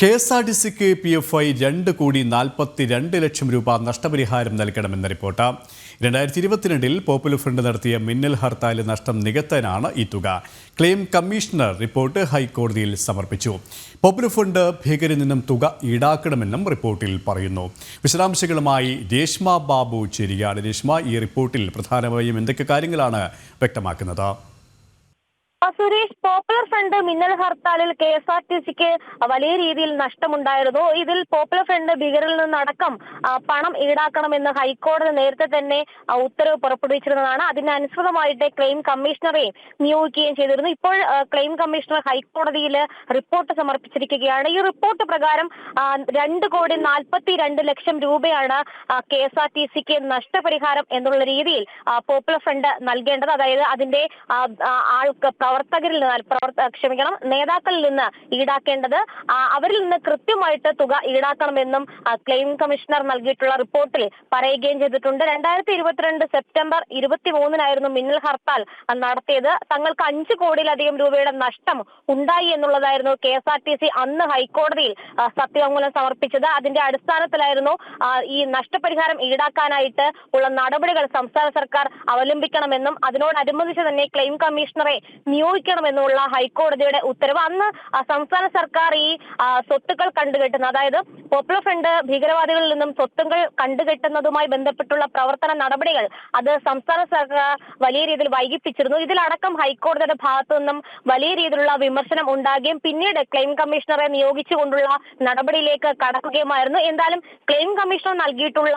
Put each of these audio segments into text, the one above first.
K S R T സിക്ക് P F I രണ്ട് കോടി നാൽപ്പത്തി രണ്ട് ലക്ഷം രൂപ നഷ്ടപരിഹാരം നൽകണമെന്ന റിപ്പോർട്ട്. രണ്ടായിരത്തി ഇരുപത്തിരണ്ടിൽ പോപ്പുലർ ഫ്രണ്ട് നടത്തിയ മിന്നൽ ഹർത്താൽ നഷ്ടം നികത്താനാണ് ഈ തുക. ക്ലെയിം കമ്മീഷണർ റിപ്പോർട്ട് ഹൈക്കോടതിയിൽ സമർപ്പിച്ചു. പോപ്പുലർ ഫ്രണ്ട് ഭീകരിൽ നിന്നും തുക ഈടാക്കണമെന്നും റിപ്പോർട്ടിൽ പറയുന്നു. വിശദാംശങ്ങളുമായി രേഷ്മ ബാബു ചേരുകയാണ് രേഷ്മ ഈ റിപ്പോർട്ടിൽ പ്രധാനമായും എന്തൊക്കെ കാര്യങ്ങളാണ് വ്യക്തമാക്കുന്നത്? സുരേഷ് പോപ്പുലർ ഫ്രണ്ട് മിന്നൽ ഹർത്താലിൽ കെ എസ് ആർ ടി സിക്ക് വലിയ രീതിയിൽ നഷ്ടമുണ്ടായിരുന്നു. ഇതിൽ പോപ്പുലർ ഫ്രണ്ട് ഭീകരിൽ നിന്നടക്കം പണം ഈടാക്കണമെന്ന് ഹൈക്കോടതി നേരത്തെ തന്നെ ഉത്തരവ് പുറപ്പെടുവിച്ചിരുന്നതാണ്. അതിനനുസൃതമായിട്ട് ക്ലെയിം കമ്മീഷണറെയും നിയോഗിക്കുകയും ചെയ്തിരുന്നു. ഇപ്പോൾ ക്ലെയിം കമ്മീഷണർ ഹൈക്കോടതിയിൽ റിപ്പോർട്ട് സമർപ്പിച്ചിരിക്കുകയാണ്. ഈ റിപ്പോർട്ട് പ്രകാരം രണ്ട് കോടി നാൽപ്പത്തി രണ്ട് ലക്ഷം രൂപയാണ് കെ എസ് ആർ ടി സിക്ക് നഷ്ടപരിഹാരം എന്നുള്ള രീതിയിൽ പോപ്പുലർ ഫ്രണ്ട് നൽകേണ്ടത്. അതായത് അതിന്റെ ആൾക്ക് പ്രവർത്തന പ്രവർത്തകരിൽ നിന്ന് പ്രവർത്ത ക്ഷമിക്കണം നേതാക്കളിൽ നിന്ന് ഈടാക്കേണ്ടത് അവരിൽ നിന്ന് കൃത്യമായിട്ട് തുക ഈടാക്കണമെന്നും ക്ലെയിം കമ്മീഷണർ നൽകിയിട്ടുള്ള റിപ്പോർട്ടിൽ പറയുകയും ചെയ്തിട്ടുണ്ട്. രണ്ടായിരത്തി ഇരുപത്തിരണ്ട് സെപ്റ്റംബർ ഇരുപത്തി മൂന്നിനായിരുന്നു മിന്നൽ ഹർത്താൽ നടത്തിയത്. തങ്ങൾക്ക് അഞ്ച് കോടിയിലധികം രൂപയുടെ നഷ്ടം ഉണ്ടായി എന്നുള്ളതായിരുന്നു K S R T C അന്ന് ഹൈക്കോടതിയിൽ സത്യവാങ്മൂലം സമർപ്പിച്ചത്. അതിന്റെ അടിസ്ഥാനത്തിലായിരുന്നു ഈ നഷ്ടപരിഹാരം ഈടാക്കാനായിട്ട് ഉള്ള നടപടികൾ സംസ്ഥാന സർക്കാർ അവലംബിക്കണമെന്നും അതിനോടനുബന്ധിച്ച് തന്നെ ക്ലെയിം കമ്മീഷണറെ നിയോഗിക്കണമെന്നുമുള്ള ഹൈക്കോടതിയുടെ ഉത്തരവ്. അന്ന് സംസ്ഥാന സർക്കാർ ഈ സ്വത്തുക്കൾ കണ്ടുകെട്ടുന്ന അതായത് പോപ്പുലർ ഫ്രണ്ട് ഭീകരവാദികളിൽ നിന്നും സ്വത്തുക്കൾ കണ്ടുകെട്ടുന്നതുമായി ബന്ധപ്പെട്ടുള്ള പ്രവർത്തന നടപടികൾ അത് സംസ്ഥാന സർക്കാർ വലിയ രീതിയിൽ വൈകിപ്പിച്ചിരുന്നു. ഇതിലടക്കം ഹൈക്കോടതിയുടെ ഭാഗത്തു നിന്നും വലിയ രീതിയിലുള്ള വിമർശനം ഉണ്ടാകുകയും പിന്നീട് ക്ലെയിം കമ്മീഷണറെ നിയോഗിച്ചുകൊണ്ടുള്ള നടപടിയിലേക്ക് കടക്കുകയുമായിരുന്നു. എന്തായാലും ക്ലെയിം കമ്മീഷണർ നൽകിയിട്ടുള്ള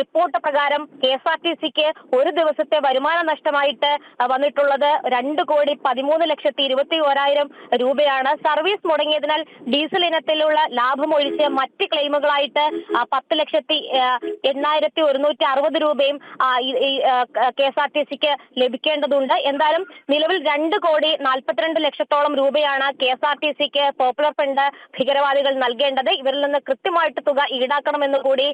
റിപ്പോർട്ട് പ്രകാരം കെ എസ് ആർ ടി സിക്ക് ഒരു ദിവസത്തെ വരുമാന നഷ്ടമായിട്ട് വന്നിട്ടുള്ളത് രണ്ട് കോടി പതിമൂന്ന് ലക്ഷത്തി ഇരുപത്തി ഓരായിരം രൂപയാണ്. സർവീസ് മുടങ്ങിയതിനാൽ ഡീസൽ ഇനത്തിലുള്ള ലാഭം ഒഴിച്ച് മറ്റ് ക്ലെയിമുകളായിട്ട് പത്ത് ലക്ഷത്തി എണ്ണായിരത്തി ഒരുന്നൂറ്റി അറുപത് രൂപയും കെ എസ് ആർ ടി സിക്ക് ലഭിക്കേണ്ടതുണ്ട്. എന്തായാലും നിലവിൽ രണ്ട് കോടി നാൽപ്പത്തിരണ്ട് ലക്ഷത്തോളം രൂപയാണ് കെ എസ് ആർ ടി സിക്ക് പോപ്പുലർ ഫ്രണ്ട് ഭീകരവാദികൾ നൽകേണ്ടത്. ഇവരിൽ നിന്ന് കൃത്യമായിട്ട് തുക ഈടാക്കണമെന്ന് കൂടി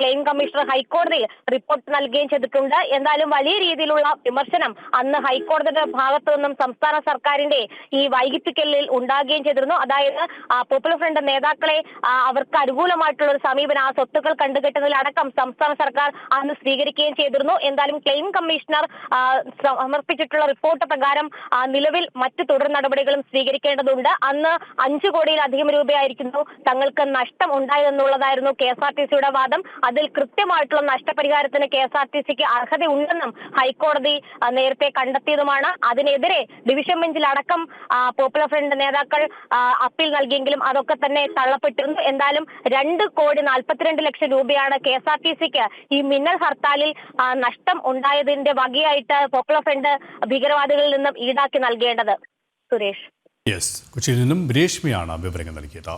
ക്ലെയിം കമ്മീഷണർ ഹൈക്കോടതിയിൽ റിപ്പോർട്ട് നൽകുകയും ചെയ്തിട്ടുണ്ട്. എന്തായാലും വലിയ രീതിയിലുള്ള വിമർശനം അന്ന് ഹൈക്കോടതിയുടെ ഭാഗത്തു നിന്നും സംസ്ഥാന സർക്കാരിന്റെ ഈ വൈകിപ്പിക്കലിൽ ഉണ്ടാകുകയും ചെയ്തിരുന്നു. അതായത് പോപ്പുലർ ഫ്രണ്ട് നേതാക്കളെ അവർക്ക് അനുകൂലമായിട്ടുള്ള ഒരു സമീപനം ആ സ്വത്തുക്കൾ കണ്ടുകെട്ടുന്നതിലടക്കം സംസ്ഥാന സർക്കാർ അന്ന് സ്വീകരിക്കുകയും ചെയ്തിരുന്നു. എന്തായാലും ക്ലെയിം കമ്മീഷണർ സമർപ്പിച്ചിട്ടുള്ള റിപ്പോർട്ട് പ്രകാരം നിലവിൽ മറ്റ് തുടർ നടപടികളും സ്വീകരിക്കേണ്ടതുണ്ട്. അന്ന് അഞ്ചു കോടിയിലധികം രൂപയായിരിക്കുന്നു തങ്ങൾക്ക് നഷ്ടം ഉണ്ടായതെന്നുള്ളതായിരുന്നു കെ എസ് ആർ ടി സിയുടെ വാദം. അതിൽ കൃത്യമായിട്ടുള്ള നഷ്ടപരിഹാരത്തിന് കെ എസ് ആർ ടി സിക്ക് അർഹതയുണ്ടെന്നും ഹൈക്കോടതി നേരത്തെ കണ്ടെത്തിയതുമാണ്. അതിനെതിരെ ഡിവിഷൻ ബെഞ്ചിൽ അടക്കം പോപ്പുലർ ഫ്രണ്ട് നേതാക്കൾ അപ്പീൽ നൽകിയെങ്കിലും അതൊക്കെ തന്നെ തള്ളപ്പെട്ടിരുന്നു. എന്തായാലും രണ്ട് കോടി നാൽപ്പത്തിരണ്ട് ലക്ഷം രൂപയാണ് കെ എസ് ആർ ടി സിക്ക് ഈ മിന്നൽ ഹർത്താലിൽ നഷ്ടം ഉണ്ടായതിന്റെ വകയായിട്ട് പോപ്പുലർ ഫ്രണ്ട് ഭീകരവാദികളിൽ നിന്നും ഈടാക്കി നൽകേണ്ടത്. സുരേഷ്. യെസ് കൊച്ചിയിൽ നിന്നും രേഷ്മിയാണ് വിവരങ്ങൾ നൽകിയത്.